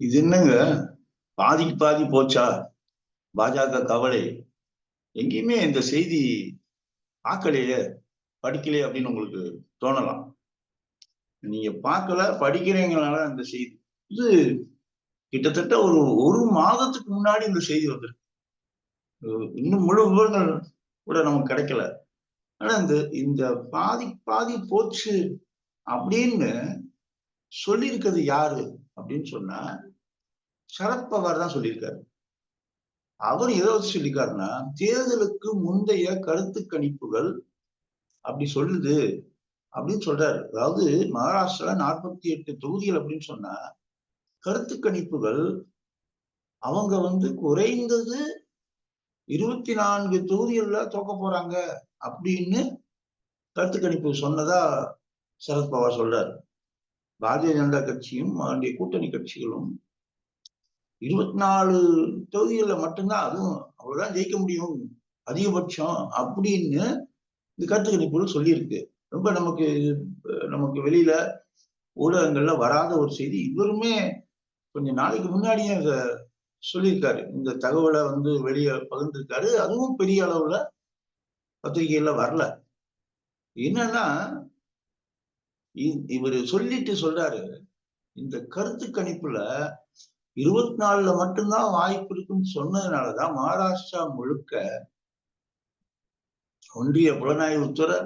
இது என்னங்க? பாதிக்கு பாதி போச்சா? பாஜக கவலை. எங்கேயுமே இந்த செய்தி பார்க்கலையே படிக்கலையே அப்படின்னு உங்களுக்கு தோணலாம். நீங்க பார்க்கல படிக்கிறீங்கனால அந்த செய்தி. இது கிட்டத்தட்ட ஒரு ஒரு மாதத்துக்கு முன்னாடி இந்த செய்தி வந்திருக்கு. இன்னும் முழு விவரங்கள் கூட நமக்கு கிடைக்கல. ஆனா இந்த இந்த பாதி பாதி போச்சு அப்படின்னு சொல்லியிருக்கிறது யாரு? அப்படின்னு சொன்னா சரத்பவார் தான் சொல்லியிருக்காரு. அவர் எதை வச்சு சொல்லியிருக்காருன்னா தேர்தலுக்கு முந்தைய கருத்து கணிப்புகள் அப்படி சொல்லுது அப்படின்னு சொல்றாரு. அதாவது மகாராஷ்டிரா நாற்பத்தி எட்டு தொகுதிகள் அப்படின்னு சொன்னா கருத்து கணிப்புகள் அவங்க வந்து குறைந்தது இருபத்தி நான்கு தொகுதிகள்ல தோக்க போறாங்க அப்படின்னு கருத்து கணிப்பு சொன்னதா சரத்பவார் சொல்றாரு. பாரதிய ஜனதா கட்சியும் அவருடைய கூட்டணி கட்சிகளும் இருபத்தி நாலு தொகுதிகளில் மட்டும்தான் அதுவும் அவ்வளவுதான் ஜெயிக்க முடியும் அதிகபட்சம் அப்படின்னு இந்த கருத்து கணிப்புகள் சொல்லியிருக்கு. ரொம்ப நமக்கு நமக்கு வெளியில ஊடகங்கள்ல வராத ஒரு செய்தி. இவருமே கொஞ்சம் நாளைக்கு முன்னாடியே இதை சொல்லியிருக்காரு. இந்த தகவலை வந்து வெளியே பகிர்ந்திருக்காரு. அதுவும் பெரிய அளவுல பத்திரிகையில வரல. என்னன்னா இவர் சொல்லிட்டு சொல்றாரு இந்த கருத்து கணிப்புல இருபத்தி நாலுல மட்டும்தான் வாய்ப்பு இருக்குன்னு சொன்னதுனாலதான் மகாராஷ்டிரா முழுக்க ஒன்றிய புலனாய்வுத்துறை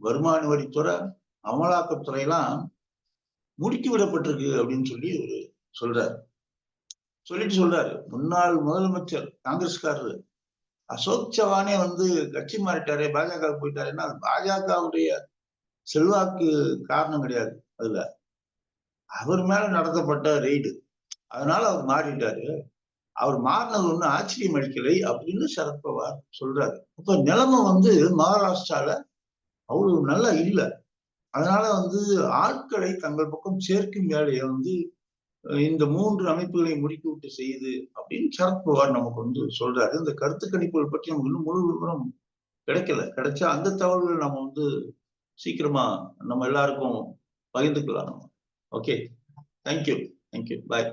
வருமான வரித்துறை அமலாக்கத்துறை எல்லாம் முடுக்கி விடப்பட்டிருக்கு அப்படின்னு சொல்லி ஒரு சொல்றாரு. சொல்லிட்டு சொல்றாரு. முன்னாள் முதலமைச்சர் காங்கிரஸ்காரரு அசோக் சவானே வந்து கட்சி மாறிட்டாரே பாஜக போயிட்டாருன்னா அது பாஜகவுடைய செல்வாக்கு காரணம் கிடையாது அதுல. அவர் மேல நடத்தப்பட்ட ரெய்டு. அதனால அவர் மாறிட்டாரு. அவர் மாறினது ஒண்ணும் ஆச்சரியம் அளிக்கலை அப்படின்னு சரத்பவார் சொல்றாரு. அப்ப நிலைமை வந்து மகாராஷ்டிரால அவ்வளவு நல்லா இல்லை. அதனால வந்து ஆட்களை தங்கள் பக்கம் சேர்க்கும் வேலையை வந்து இந்த மூன்று அமைப்புகளை முடுக்கி விட்டு செய்யுது அப்படின்னு சரத்பவார் நமக்கு வந்து சொல்றாரு. இந்த கருத்து கணிப்புகள் பற்றி நமக்கு இன்னும் முழு விவரம் கிடைக்கல. கிடைச்சா அந்த தகவல்கள் நம்ம வந்து சீக்கிரமா நம்ம எல்லாருக்கும் பகிர்ந்துக்கலாம் ஓகே தேங்க்யூ தேங்க்யூ பாய்